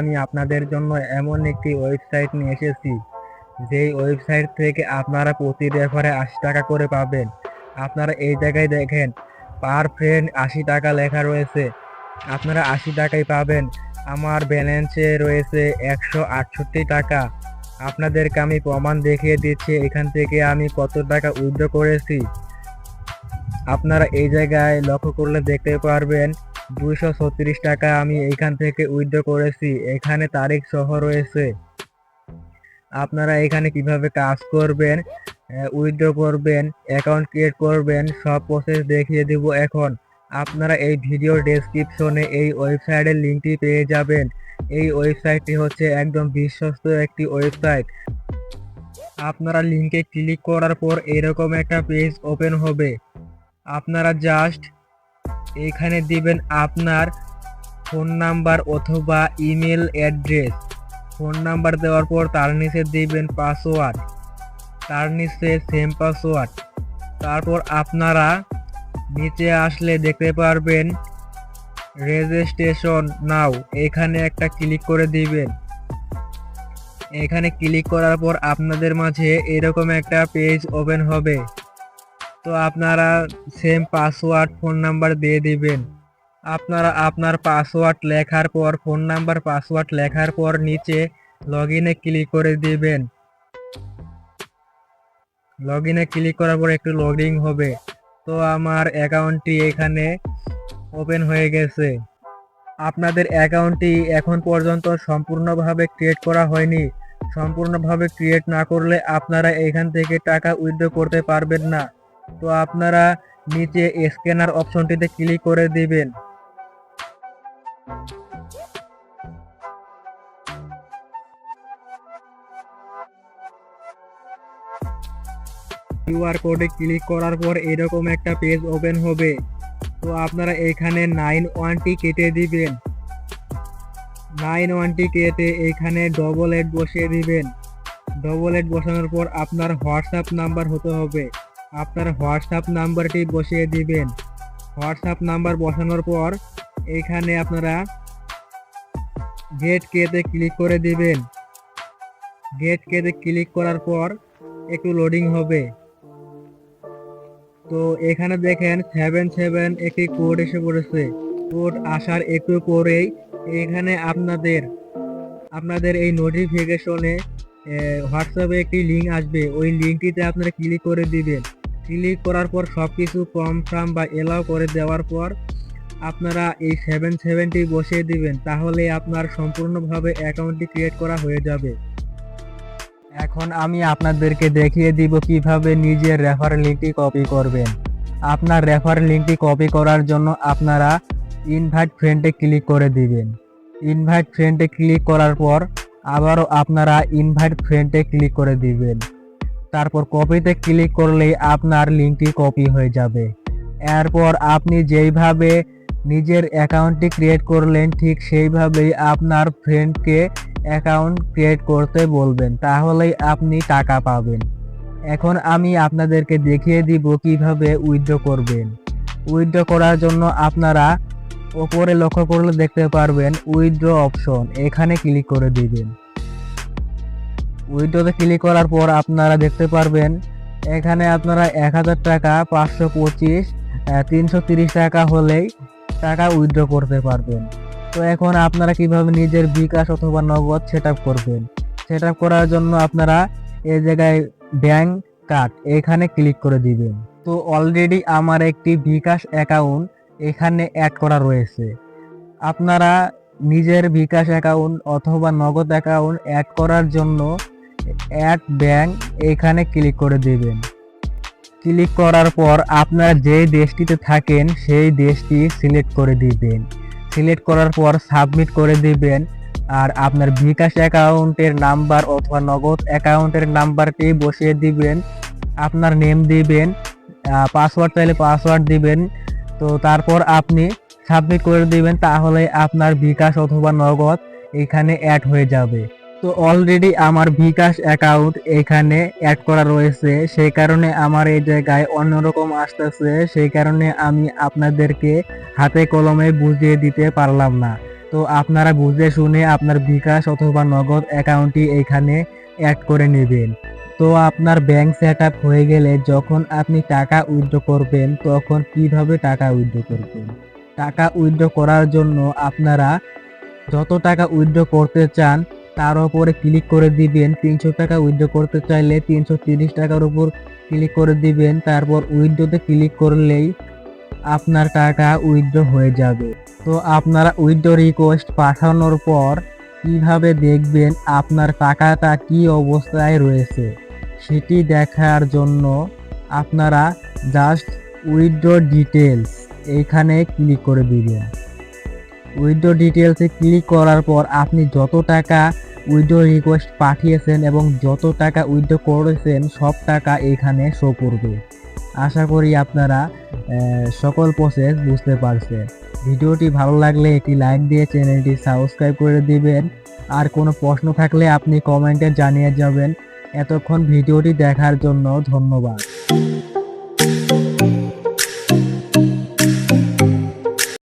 আমি আপনাদের জন্য এমন একটি ওয়েবসাইট নিয়ে এসেছি, যেই ওয়েবসাইট থেকে আপনারা প্রতি রেফারে আশি টাকা করে পাবেন। আপনারা এই জায়গায় দেখেন পার ফ্রেন্ড আশি টাকা লেখা রয়েছে। আপনারা আশি টাকায় পাবেন। আমার ব্যালেন্সে রয়েছে একশো আটষট্টি টাকা। আপনাদেরকে আমি প্রমাণ দেখিয়ে দিচ্ছি, এখান থেকে আমি কত টাকা উইথড্র করেছি। আপনারা এই জায়গায় লক্ষ্য করলে দেখতে পারবেন দুইশো ছত্রিশ টাকা আমি এখান থেকে উইথড্র করেছি। এখানে তারিখ সহ রয়েছে। আপনারা এখানে কীভাবে কাজ করবেন উইথড্র করবেন, অ্যাকাউন্ট ক্রিয়েট করবেন, সব প্রসেস দেখিয়ে দিব এখন। আপনারা এই ভিডিও ডেসক্রিপশনে এই ওয়েবসাইটের লিঙ্কটি পেয়ে যাবেন। এই ওয়েবসাইটটি হচ্ছে একদম বিশ্বস্ত একটি ওয়েবসাইট আপনারা লিঙ্কে ক্লিক করার পর এরকম একটা পেজ ওপেন হবে। আপনারা জাস্ট এখানে দিবেন আপনার ফোন নাম্বার অথবা ইমেল অ্যাড্রেস। ফোন নাম্বার দেওয়ার পর তার নিচে দিবেন পাসওয়ার্ড। তার নিচে সেম পাসওয়ার্ড। তারপর আপনারা নিচে আসলে দেখতে পারবেন রেজিস্ট্রেশন নাও। এখানে একটা ক্লিক করে দিবেন। এখানে ক্লিক করার পর আপনাদের মাঝে এরকম একটা পেজ ওপেন হবে। তো আপনারা সেম পাসওয়ার্ড ফোন নাম্বার দিয়ে দিবেন। আপনারা, আপনার পাসওয়ার্ড লেখার পর ফোন নাম্বার পাসওয়ার্ড লেখার পর নিচে লগ ইনে ক্লিক করে দিবেন। লগ ইনে ক্লিক করার পর একটু লগইন হবে। তো আমার অ্যাকাউন্টটি এখানে ওপেন হয়ে গেছে। আপনাদের অ্যাকাউন্টটি এখন পর্যন্ত সম্পূর্ণভাবে ক্রিয়েট করা হয়নি। সম্পূর্ণভাবে ক্রিয়েট না করলে আপনারা এখান থেকে টাকা উইথড্র করতে পারবেন না। তো আপনারা নিচে স্ক্যানার অপশনটিতে ক্লিক করে দিবেন। কিউআর কোডে ক্লিক করার পর এরকম একটা পেজ ওপেন হবে। তো আপনারা এখানে নাইন ওয়ানটি কেটে দিবেন। নাইন ওয়ানটি কেটে এখানে ডবল এড বসিয়ে দিবেন। ডবল এড বসানোর পর আপনার হোয়াটসঅ্যাপ নাম্বার হতে হবে। আপনার হোয়াটসঅ্যাপ নাম্বারটি বসিয়ে দিবেন। হোয়াটসঅ্যাপ নাম্বার বসানোর পর এখানে আপনারা গেট কেতে ক্লিক করে দিবেন। গেট কেতে ক্লিক করার পর একটু লোডিং হবে। তো এখানে দেখেন সেভেন সেভেন একটি কোড এসে পড়েছে। কোড আসার একটু পরেই এখানে আপনাদের আপনাদের এই নোটিফিকেশনে হোয়াটসঅ্যাপে একটি লিঙ্ক আসবে। ওই লিঙ্কটিতে আপনারা ক্লিক করে দিবেন। ক্লিক করার পর সব কিছু কনফার্ম বা এলাও করে দেওয়ার পর আপনারা এই সেভেন সেভেনটি বসিয়ে দিবেন, তাহলে আপনার সম্পূর্ণভাবে অ্যাকাউন্টটি ক্রিয়েট করা হয়ে যাবে। এখন আমি আপনাদেরকে দেখিয়ে দিব কীভাবে নিজের রেফার লিঙ্কটি কপি করবেন। আপনার রেফার লিঙ্কটি কপি করার জন্য আপনারা ইনভাইট ফ্রেন্ডে ক্লিক করে দিবেন। ইনভাইট ফ্রেন্ডে ক্লিক করার পর আবারও আপনারা ইনভাইট ফ্রেন্ডে ক্লিক করে দিবেন। তারপর কপিতে ক্লিক করলেই আপনার লিঙ্কটি কপি হয়ে যাবে। এরপর আপনি যেইভাবে নিজের অ্যাকাউন্টটি ক্রিয়েট করলেন, ঠিক সেইভাবেই আপনার ফ্রেন্ডকে অ্যাকাউন্ট ক্রিয়েট করতে বলবেন, তাহলেই আপনি টাকা পাবেন। এখন আমি আপনাদেরকে দেখিয়ে দিব কীভাবে উইথড্র করবেন। উইথড্র করার জন্য আপনারা ওপরে লক্ষ্য করলে দেখতে পারবেন উইথড্র অপশন এখানে ক্লিক করে দিবেন। উইথড্রতে ক্লিক করার পর আপনারা দেখতে পারবেন, এখানে আপনারা এক হাজার টাকা, পাঁচশো পঁচিশ তিনশো তিরিশ টাকা হলেই টাকা উইথড্র করতে পারবেন। তো এখন আপনারা কীভাবে নিজের বিকাশ অথবা নগদ সেট করবেন? সেট করার জন্য আপনারা এই জায়গায় ব্যাংক কার্ড এখানে ক্লিক করে দিবেন। তো অলরেডি আমার একটি বিকাশ অ্যাকাউন্ট এখানে অ্যাড করা রয়েছে। আপনারা নিজের বিকাশ অ্যাকাউন্ট অথবা নগদ অ্যাকাউন্ট অ্যাড করার জন্য অ্যাড ব্যাংক এখানে ক্লিক করে দিবেন। ক্লিক করার পর আপনারা যে দেশটিতে থাকেন, সেই দেশটি সিলেক্ট করে দিবেন। সিলেক্ট করার পর সাবমিট করে দিবেন আর আপনার বিকাশ অ্যাকাউন্টের নাম্বার অথবা নগদ অ্যাকাউন্টের নাম্বারটি বসিয়ে দিবেন। আপনার নেম দিবেন পাসওয়ার্ড চাইলে পাসওয়ার্ড দিবেন। তো তারপর আপনি সাবমিট করে দিবেন, তাহলে আপনার বিকাশ অথবা নগদ এখানে অ্যাড হয়ে যাবে। তো অলরেডি আমার বিকাশ অ্যাকাউন্ট এখানে অ্যাড করা রয়েছে। সেই কারণে আমার এই জায়গায় অন্যরকম আসতেছে। সেই কারণে আমি আপনাদেরকে হাতে কলমে বুঝিয়ে দিতে পারলাম না। তো আপনারা বুঝে শুনে আপনার বিকাশ অথবা নগদ অ্যাকাউন্টটি এখানে অ্যাড করে নেবেন। তো আপনার ব্যাংক সেট হয়ে গেলে যখন আপনি টাকা উইথড্র করবেন, তখন কীভাবে টাকা উইথড্র করবেন? টাকা উইথড্র করার জন্য আপনারা যত টাকা উইথড্র করতে চান তার উপরে ক্লিক করে দিবেন। তিনশো টাকা উইথড্র করতে চাইলে তিনশো তিরিশ টাকার উপর ক্লিক করে দিবেন। তারপর উইথড্রোতে ক্লিক করলেই আপনার টাকা উইথড্র হয়ে যাবে। তো আপনারা উইথড্র রিকোয়েস্ট পাঠানোর পর কীভাবে দেখবেন আপনার টাকাটা কি অবস্থায় রয়েছে? সেটি দেখার জন্য আপনারা জাস্ট উইথড্র ডিটেলস এইখানে ক্লিক করে দিবেন। উইথড্র ডিটেলসে ক্লিক করার পর আপনি যত টাকা উইথড্র রিকোয়েস্ট পাঠিয়েছেন এবং যত টাকা উইথড্র করেছেন, সব টাকা এখানে শো করবে। আশা করি আপনারা সকল প্রসেস বুঝতে পারছেন। ভিডিওটি ভালো লাগলে একটি লাইক দিয়ে চ্যানেলটি সাবস্ক্রাইব করে দিবেন। আর কোনো প্রশ্ন থাকলে আপনি কমেন্টে জানিয়ে যাবেন। এতক্ষণ ভিডিওটি দেখার জন্য ধন্যবাদ।